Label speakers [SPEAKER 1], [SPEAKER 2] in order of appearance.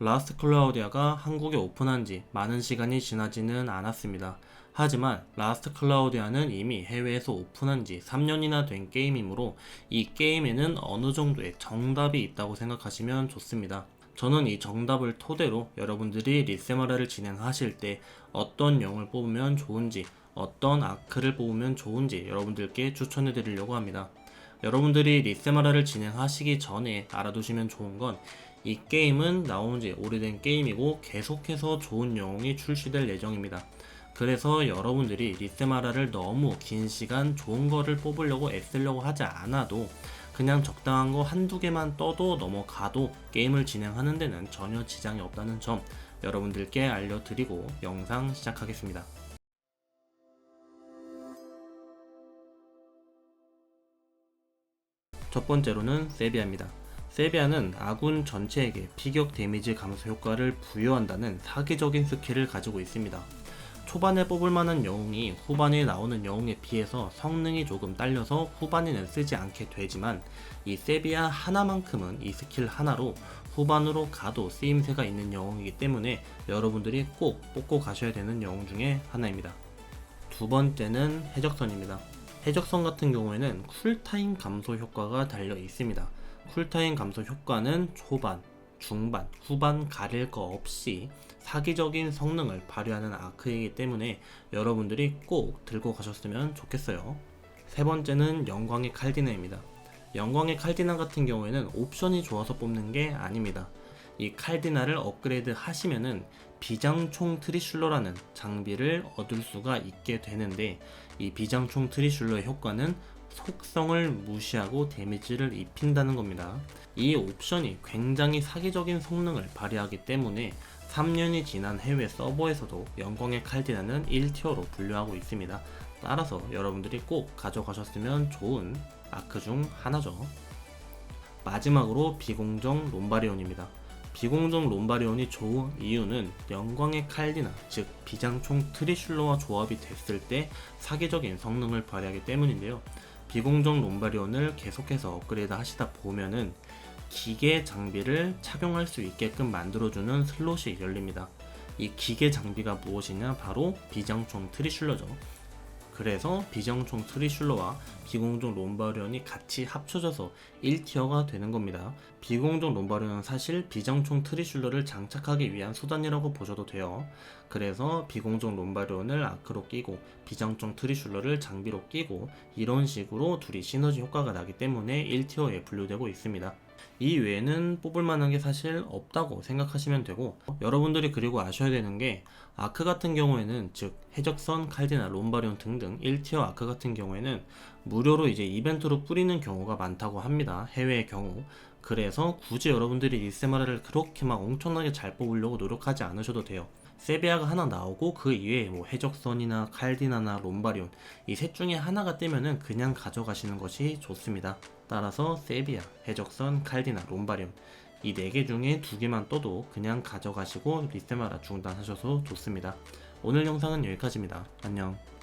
[SPEAKER 1] 라스트 클라우디아가 한국에 오픈한 지 많은 시간이 지나지는 않았습니다. 하지만 라스트 클라우디아는 이미 해외에서 오픈한 지 3년이나 된 게임이므로 이 게임에는 어느 정도의 정답이 있다고 생각하시면 좋습니다. 저는 이 정답을 토대로 여러분들이 리세마라를 진행하실 때 어떤 영을 뽑으면 좋은지, 어떤 아크를 뽑으면 좋은지 여러분들께 추천해 드리려고 합니다. 여러분들이 리세마라를 진행하시기 전에 알아두시면 좋은 건 이 게임은 나온 지 오래된 게임이고 계속해서 좋은 영웅이 출시될 예정입니다. 그래서 여러분들이 리세마라를 너무 긴 시간 좋은 거를 뽑으려고 애쓰려고 하지 않아도 그냥 적당한 거 한두 개만 떠도 넘어가도 게임을 진행하는 데는 전혀 지장이 없다는 점 여러분들께 알려드리고 영상 시작하겠습니다. 첫 번째로는 세비아입니다. 세비아는 아군 전체에게 피격 데미지 감소 효과를 부여한다는 사기적인 스킬을 가지고 있습니다. 초반에 뽑을 만한 영웅이 후반에 나오는 영웅에 비해서 성능이 조금 딸려서 후반에는 쓰지 않게 되지만 이 세비아 하나만큼은 이 스킬 하나로 후반으로 가도 쓰임새가 있는 영웅이기 때문에 여러분들이 꼭 뽑고 가셔야 되는 영웅 중에 하나입니다. 두 번째는 해적선입니다. 해적선 같은 경우에는 쿨타임 감소 효과가 달려 있습니다. 쿨타임 감소 효과는 초반, 중반, 후반 가릴 거 없이 사기적인 성능을 발휘하는 아크이기 때문에 여러분들이 꼭 들고 가셨으면 좋겠어요. 세 번째는 영광의 칼디나입니다. 영광의 칼디나 같은 경우에는 옵션이 좋아서 뽑는 게 아닙니다. 이 칼디나를 업그레이드 하시면은 비장총 트리슐러라는 장비를 얻을 수가 있게 되는데 이 비장총 트리슐러의 효과는 속성을 무시하고 데미지를 입힌다는 겁니다. 이 옵션이 굉장히 사기적인 성능을 발휘하기 때문에 3년이 지난 해외 서버에서도 영광의 칼디나는 1티어로 분류하고 있습니다. 따라서 여러분들이 꼭 가져가셨으면 좋은 아크 중 하나죠. 마지막으로 비공정 롬바리온입니다. 비공정 롬바리온이 좋은 이유는 영광의 칼디나, 즉 비장총 트리슐러와 조합이 됐을 때 사기적인 성능을 발휘하기 때문인데요. 비공정 롬바리온을 계속해서 업그레이드 하시다 보면은 기계 장비를 착용할 수 있게끔 만들어주는 슬롯이 열립니다. 이 기계 장비가 무엇이냐? 바로 비장총 트리슐러죠. 그래서 비정총 트리슐러와 비공정 롬바리온이 같이 합쳐져서 1티어가 되는 겁니다. 비공정 롬바리온은 사실 비정총 트리슐러를 장착하기 위한 수단이라고 보셔도 돼요. 그래서 비공정 롬바리온을 아크로 끼고 비정총 트리슐러를 장비로 끼고 이런 식으로 둘이 시너지 효과가 나기 때문에 1티어에 분류되고 있습니다. 이 외에는 뽑을 만한 게 사실 없다고 생각하시면 되고 여러분들이 그리고 아셔야 되는 게 아크 같은 경우에는 즉 해적선, 칼디나, 롬바리온 등등 1티어 아크 같은 경우에는 무료로 이제 이벤트로 뿌리는 경우가 많다고 합니다. 해외의 경우. 그래서 굳이 여러분들이 리세마라를 그렇게 막 엄청나게 잘 뽑으려고 노력하지 않으셔도 돼요. 세비아가 하나 나오고 그 이외에 뭐 해적선이나 칼디나나 롬바리온 이 셋 중에 하나가 뜨면은 그냥 가져가시는 것이 좋습니다. 따라서 세비아, 해적선, 칼디나, 롬바리온 이 네 개 중에 두 개만 떠도 그냥 가져가시고 리세마라 중단하셔도 좋습니다. 오늘 영상은 여기까지입니다. 안녕.